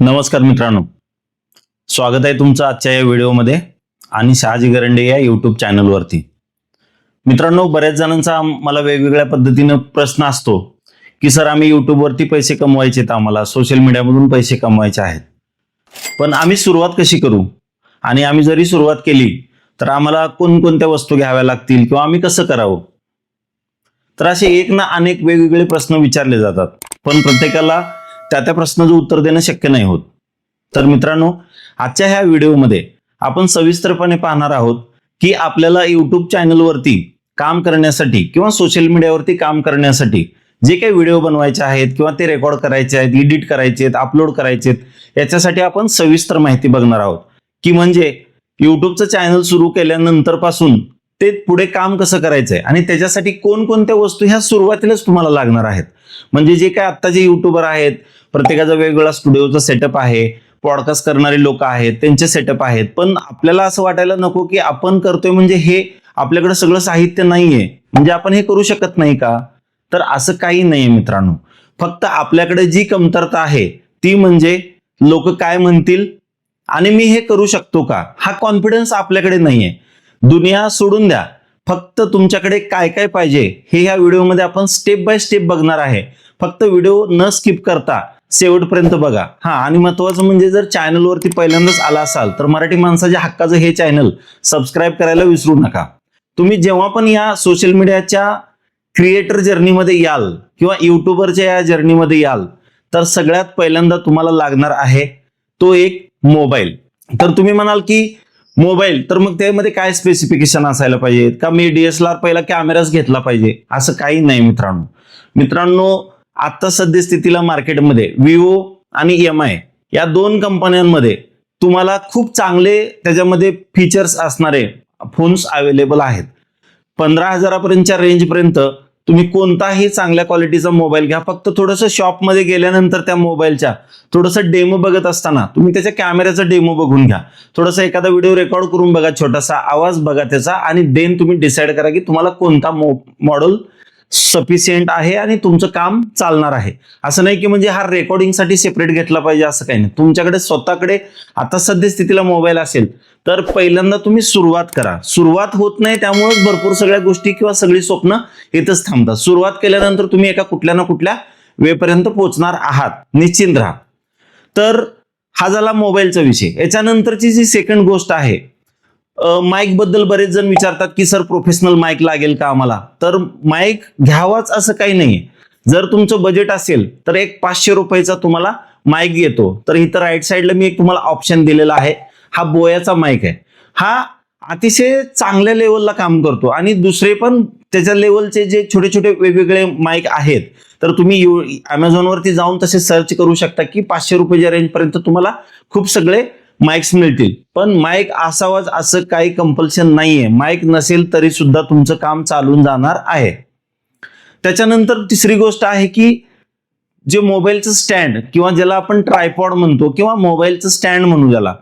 नमस्कार मित्रांनो. स्वागत आहे तुमचं आजच्या या व्हिडिओमध्ये आणि शहाजी गरंडे या यूट्यूब चॅनलवरती. मित्रांनो बऱ्याच जणांचा मला वेगवेगळ्या पद्धतीनं प्रश्न असतो की सर आम्ही यूट्यूबवरती पैसे कमवायचे आहेत आम्हाला सोशल मीडियामधून पैसे कमवायचे आहेत. पण आम्ही सुरुवात कशी करू? आणि आम्ही जरी सुरुवात केली तर आम्हाला कोणकोणत्या वस्तू घ्याव्या लागतील किंवा आम्ही कसं करावं? तर असे एक ना अनेक वेगवेगळे प्रश्न विचारले जातात. पण प्रत्येकाला त्या त्या प्रश्नाचं उत्तर देणं शक्य नाही होत. तर मित्रांनो आजच्या ह्या व्हिडिओमध्ये आपण सविस्तरपणे पाहणार आहोत की आपल्याला यूट्यूब चॅनलवरती काम करण्यासाठी किंवा सोशल मीडियावरती काम करण्यासाठी जे काही व्हिडिओ बनवायचे आहेत किंवा ते रेकॉर्ड करायचे आहेत एडिट करायचे आहेत अपलोड करायचे आहेत याच्यासाठी आपण सविस्तर माहिती बघणार आहोत. की म्हणजे युट्यूबचं चॅनल सुरू केल्यानंतरपासून ते पुढे काम कसं करायचंय आणि त्याच्यासाठी कोणकोणत्या वस्तू ह्या सुरुवातीलाच तुम्हाला लागणार आहेत. म्हणजे जे काय आता जे युट्यूबर आहेत प्रत्येकाचा वेगवेगळा स्टुडिओचा सेटअप आहे पॉडकास्ट करणारे लोक आहेत त्यांचे सेटअप आहेत. पण आपल्याला असं वाटायला नको की आपण करतोय म्हणजे हे आपल्याकडे सगळं साहित्य नाहीये. म्हणजे आपण हे करू शकत नाही का? तर असं काही नाहीये मित्रांनो. फक्त आपल्याकडे जी कमतरता आहे ती म्हणजे लोक काय म्हणतील आणि मी हे करू शकतो का? हा कॉन्फिडन्स आपल्याकडे नाहीये. दुनिया सोडून द्या. फक्त तुमच्याकडे काय काय पाहिजे हे या व्हिडिओमध्ये आपण स्टेप बाय स्टेप बघणार आहे. फक्त व्हिडिओ न स्किप करता शेवटपर्यंत बघा. हा आणि महत्वाचं म्हणजे जर चॅनलवरती पहिल्यांदाच आला असाल तर मराठी माणसाच्या हक्काचं हे चॅनल सबस्क्राईब करायला विसरू नका. तुम्ही जेव्हा पण या सोशल मीडियाच्या क्रिएटर जर्नीमध्ये याल किंवा युट्यूबरच्या या जर्नीमध्ये याल तर सगळ्यात पहिल्यांदा तुम्हाला लागणार आहे तो एक मोबाईल तर तुम्ही म्हणाल की मोबाईल तर मग त्यामध्ये काय स्पेसिफिकेशन असायला पाहिजे का मी डीएसएलआर पहिला कॅमेराच घेतला पाहिजे? असं काही नाही मित्रांनो. मित्रांनो आता सद्यस्थितीला मार्केटमध्ये विवो आणि एम आय या दोन कंपन्यांमध्ये तुम्हाला खूप चांगले त्याच्यामध्ये फीचर्स असणारे फोन्स अवेलेबल आहेत. पंधरा हजारापर्यंतच्या रेंजपर्यंत तुम्ही कोणताही चांगल्या क्वालिटीचा मोबाईल घ्या. फक्त थोडंसं शॉपमध्ये गेल्यानंतर त्या मोबाईलच्या थोडंसं डेमो बघत असताना तुम्ही त्याच्या कॅमेऱ्याचा डेमो बघून घ्या. थोडासा एखादा व्हिडिओ रेकॉर्ड करून बघा छोटासा आवाज बघा त्याचा आणि देन तुम्ही डिसाईड करा की तुम्हाला कोणता मॉडेल सफिशियंट आहे आणि तुमचं काम चालणार आहे. असं नाही की म्हणजे हा रेकॉर्डिंगसाठी सेपरेट घेतला पाहिजे असं काही नाही. तुमच्याकडे स्वतःकडे आता सद्यस्थितीला मोबाईल असेल तर पहिल्यांदा तुम्ही सुरुवात करा. सुरुवात होत नाही त्यामुळेच भरपूर सगळ्या गोष्टी किंवा सगळी स्वप्न इथंच थांबतात. सुरुवात केल्यानंतर तुम्ही एका कुठल्या ना कुठल्या वेपर्यंत पोहोचणार आहात. निश्चिंत राहा. तर हा झाला मोबाईलचा विषय. याच्यानंतरची जी सेकंड गोष्ट आहे माईकबद्दल बरेच जण विचारतात की सर प्रोफेशनल माईक लागेल का आम्हाला? तर माईक घ्यावाच असं काही नाही जर तुमचं बजेट असेल तर एक पाचशे रुपयाचा तुम्हाला माईक येतो. तर इथं राईट साईडला मी एक तुम्हाला ऑप्शन दिलेला आहे. हा बोयाचा माईक आहे. हा अतिशय चांगल्या लेवलला काम करतो. आणि दुसरे पण त्याच्या लेवलचे जे छोटे छोटे वेगवेगळे माईक आहेत तर तुम्ही यू अमेझॉनवरती जाऊन तसे सर्च करू शकता की पाचशे रुपयाच्या रेंजपर्यंत तुम्हाला खूप सगळे माईक्स मिळतील. पण माईक असावाच असं काही कंपल्शन नाहीये. माईक नसेल तरी सुद्धा तुमचं काम चालून जाणार आहे. त्याच्यानंतर तिसरी गोष्ट आहे की जे मोबाईलचं स्टँड किंवा ज्याला आपण ट्रायपॉड म्हणतो किंवा मोबाईलचं स्टँड म्हणू ज्याला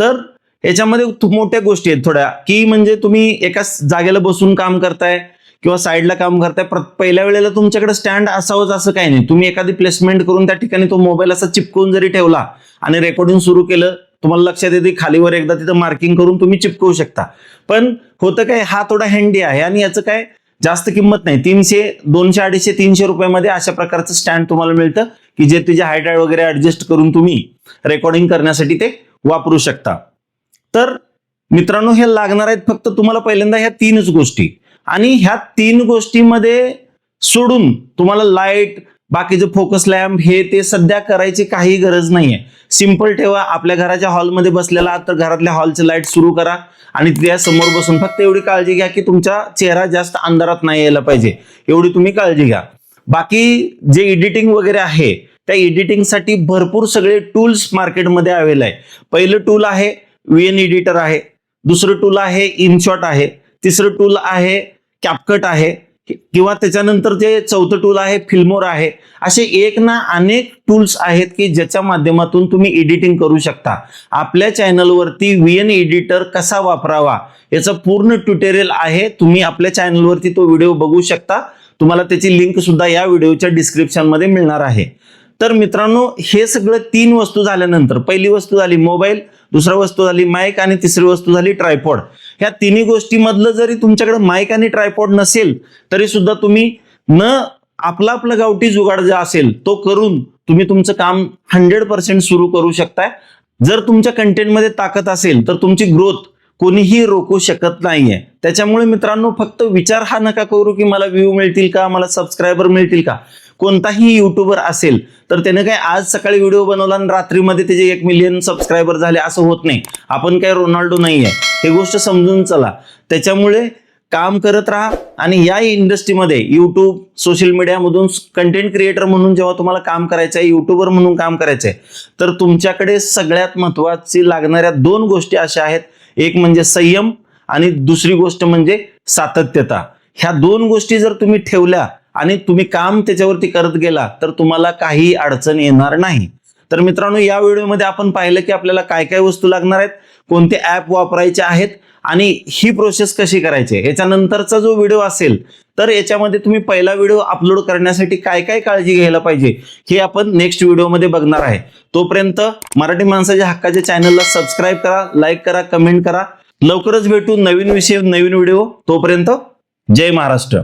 तर याच्यामध्ये मोठ्या गोष्टी आहेत थोड्या. की म्हणजे तुम्ही एका जागेला बसून काम करताय किंवा साईडला काम करताय प्र- पहिल्या वेळेला तुमच्याकडे स्टँड असावंच असं काही नाही. तुम्ही एखादी प्लेसमेंट करून त्या ठिकाणी तो मोबाईल असा चिपकून जरी ठेवला आणि रेकॉर्डिंग सुरू केलं तुम्हाला लक्षात येते खालीवर एकदा तिथं मार्किंग करून तुम्ही चिपकवू शकता. पण होतं काय हा थोडा हँडी आहे आणि याचं काय जास्त किंमत नाही. तीनशे दोनशे अडीचशे तीनशे रुपयामध्ये अशा प्रकारचं स्टँड तुम्हाला मिळतं की जे तुझे हाईट वगैरे ऍडजस्ट करून तुम्ही रेकॉर्डिंग करण्यासाठी ते वापरू शकता. तर मित्रांनो हे लागणार आहेत फक्त तुम्हाला पहिल्यांदा ह्या तीनच गोष्टी. आणि ह्या तीन गोष्टीमध्ये सोडून तुम्हाला लाइट बाकीचं फोकस लॅम्प हे ते सध्या करायची काही गरज नाहीये. सिंपल ठेवा आपल्या घराच्या हॉलमध्ये बसलेला तर घरातल्या हॉलचे लाइट सुरू करा आणि त्या समोर बसून फक्त एवढी काळजी घ्या की तुमचा चेहरा जास्त अंधारात नाही यायला पाहिजे. एवढी तुम्ही काळजी घ्या. बाकी जे एडिटिंग वगैरे आहे त्या एडिटिंगसाठी भरपूर सगळे टूल्स मार्केटमध्ये अवेलेबल आहे. पहिलं टूल आहे व्ही एन एडिटर आहे. दुसरं टूल आहे इनशॉट आहे. तिसरं टूल आहे कॅपकट आहे. किंवा त्याच्यानंतर जे चौथं टूल आहे फिल्मोर आहे असे एक ना अनेक टूल्स आहेत की ज्याच्या माध्यमातून तुम्ही एडिटिंग करू शकता. आपल्या चॅनलवरती व्ही एन एडिटर कसा वापरावा याचं पूर्ण ट्युटोरियल आहे. तुम्ही आपल्या चॅनलवरती तो व्हिडिओ बघू शकता. तुम्हाला त्याची लिंक सुद्धा या व्हिडिओच्या डिस्क्रिप्शनमध्ये मिळणार आहे. तर मित्रांनो हे सगळं तीन वस्तू झाल्यानंतर पहिली वस्तू झाली मोबाईल दुसरा वस्तू झाली माईक आणि तिसरी वस्तू झाली ट्रायपॉड ह्या तिन्ही गोष्टीमधलं जरी तुमच्याकडे माईक आणि ट्रायपॉड नसेल तरी सुद्धा तुम्ही न आपला आपला गावठी जुगाड जे असेल तो करून तुम्ही तुमचं काम हंड्रेड पर्सेंट सुरू करू शकताय. जर तुमच्या कंटेंटमध्ये ताकद असेल तर तुमची ग्रोथ कोणीही रोखू शकत नाहीये. त्याच्यामुळे मित्रांनो फक्त विचार हा नका करू की मला व्ह्यू मिळतील का मला सबस्क्रायबर मिळतील का. कोणताही युट्यूबर असेल तर त्याने काय आज सकाळी व्हिडिओ बनवला आणि रात्रीमध्ये त्याचे एक मिलियन सबस्क्रायबर झाले असं होत नाही. आपण काय रोनाल्डो नाही आहे हे गोष्ट समजून चला. त्याच्यामुळे काम करत राहा आणि या इंडस्ट्रीमध्ये युट्यूब सोशल मीडियामधून कंटेंट क्रिएटर म्हणून जेव्हा तुम्हाला काम करायचं आहे युट्यूबर म्हणून काम करायचं आहे तर तुमच्याकडे सगळ्यात महत्वाची लागणाऱ्या दोन गोष्टी अशा आहेत. एक म्हणजे संयम आणि दुसरी गोष्ट म्हणजे सातत्यता. ह्या दोन गोष्टी जर तुम्ही ठेवल्या आणि तुम्ही काम त्याच्यावरती करत गेला तर तुम्हाला काही अडचण येणार नाही. तर मित्रांनो या व्हिडिओमध्ये आपण पाहिलं की आपल्याला काय काय वस्तू लागणार आहेत कोणते ऍप वापरायचे आहेत आणि ही प्रोसेस कशी करायची आहे? याच्यानंतरचा जो व्हिडिओ असेल तर याच्यामध्ये तुम्ही पहिला व्हिडिओ अपलोड करण्यासाठी काय काय काळजी घ्यायला पाहिजे हे आपण नेक्स्ट व्हिडिओमध्ये बघणार आहे. तोपर्यंत मराठी माणसाच्या हक्काच्या चॅनलला सबस्क्राईब करा लाईक करा कमेंट करा. लवकरच भेटू नवीन विषय नवीन व्हिडिओ. तोपर्यंत जय महाराष्ट्र.